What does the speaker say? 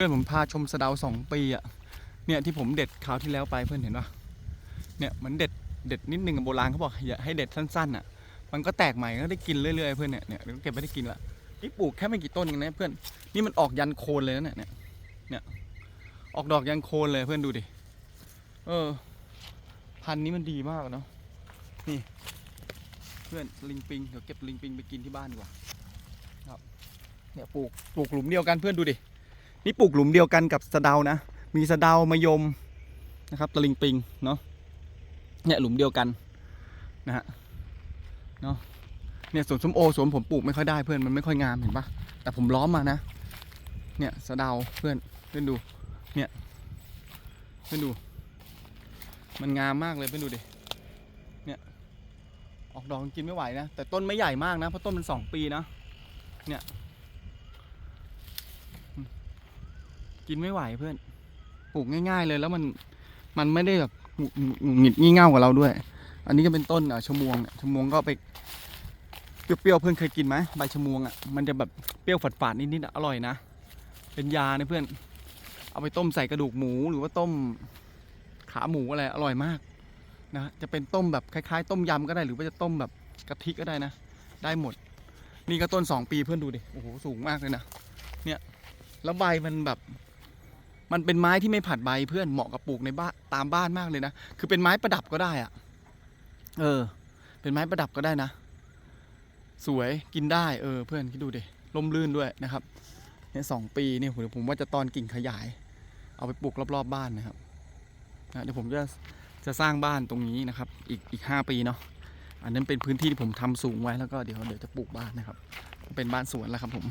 เพื่อนผมพาชมสะเดาสองปีอะเนี่ยที่ผมเด็ดคราวที่แล้วไปเพื่อนเห็นปะเนี่ยมันเด็ดเด็ดนิดนึงโบราณเขาบอกอย่าให้เด็ดสั้นๆอะมันก็แตกใหม่ก็ได้กินเรื่อยๆเพื่อนเนี่ยเนี่ยก็เก็บไว้ได้กินละนี่ปลูกแค่ไม่กี่ต้นเองนะเพื่อน นี่มันออกยันโคนเลยนะเนี่ยเนี่ยเนี่ยออกดอกยันโคนเลยเพื่อนดูดิ เออ พันนี้มันดีมากเนาะ นี่ เพื่อนลิงปิงเดี๋ยวเก็บลิงปิงไปกินที่บ้านดีกว่า ครับ เนี่ยปลูกปลูกหลุมเดียวกันเพื่อนดูดิ นี่ปลูกหลุมเดียวกันกับสะเดานะ มีสะเดามะยมนะครับตะลิงปิงเนาะเนี่ยหลุมเดียวกันนะฮะเนาะเนี่ยสวนส้มโอสวนผมปลูกไม่ค่อยได้เพื่อนมันไม่ค่อยงามเห็นปะแต่ผมล้อมมานะ เนี่ยสะเดาเพื่อนเพื่อนดู เนี่ยเพื่อนดู มันงามมากเลยเพื่อนดูดิเนี่ยออกดอกกินไม่ไหวนะแต่ต้นไม่ใหญ่มากนะเพราะต้นมันสองปีนะเนี่ย กินไม่ไหวเพื่อน ปลูกง่าย ๆ เลยแล้วมันมันไม่ได้แบบหงิดงี่เง่ากับเราด้วย อันนี้ก็เป็นต้นอะชะมวงเนี่ยชะมวงก็ไปเปรี้ยวๆเพื่อนเคยกินไหมใบชะมวงอะมันจะแบบเปรี้ยวฝาดๆนิดๆอะอร่อยนะเป็นยานะเพื่อน เอาไปต้มใส่กระดูกหมูหรือว่าต้มขาหมูอะไรอร่อยมากนะจะเป็นต้มแบบคล้ายๆ ต้มยำก็ได้หรือว่าจะต้มแบบกะทิก็ได้นะ ได้หมด นี่ก็ต้นสองปีเพื่อนดูดิโอ้โหสูงมากเลยนะเนี่ยแล้วใบมันแบบ มันเป็นไม้ที่ไม่ผัดใบเพื่อนเหมาะกับปลูกในบ้านตามบ้านมากเลยนะ คือเป็นไม้ประดับก็ได้อะเออ เป็นไม้ประดับก็ได้นะ สวยกินได้เออ เพื่อนคิดดูดิร่มรื่นด้วยนะครับเนี่ยสองปีเนี่ยผมว่าจะตอนกิ่งขยาย เอาไปปลูกรอบๆบบ้านนะครับนะเดี๋ยวผมจะจะสร้างบ้านตรงนี้นะครับ อีกอีกห้าปีเนาะอันนั้นเป็นพื้นที่ที่ผมทำสูงไว้แล้วก็เดี๋ยวเดี๋ยวจะปลูกบ้านนะครับ เป็นบ้านสวนแล้วครับผม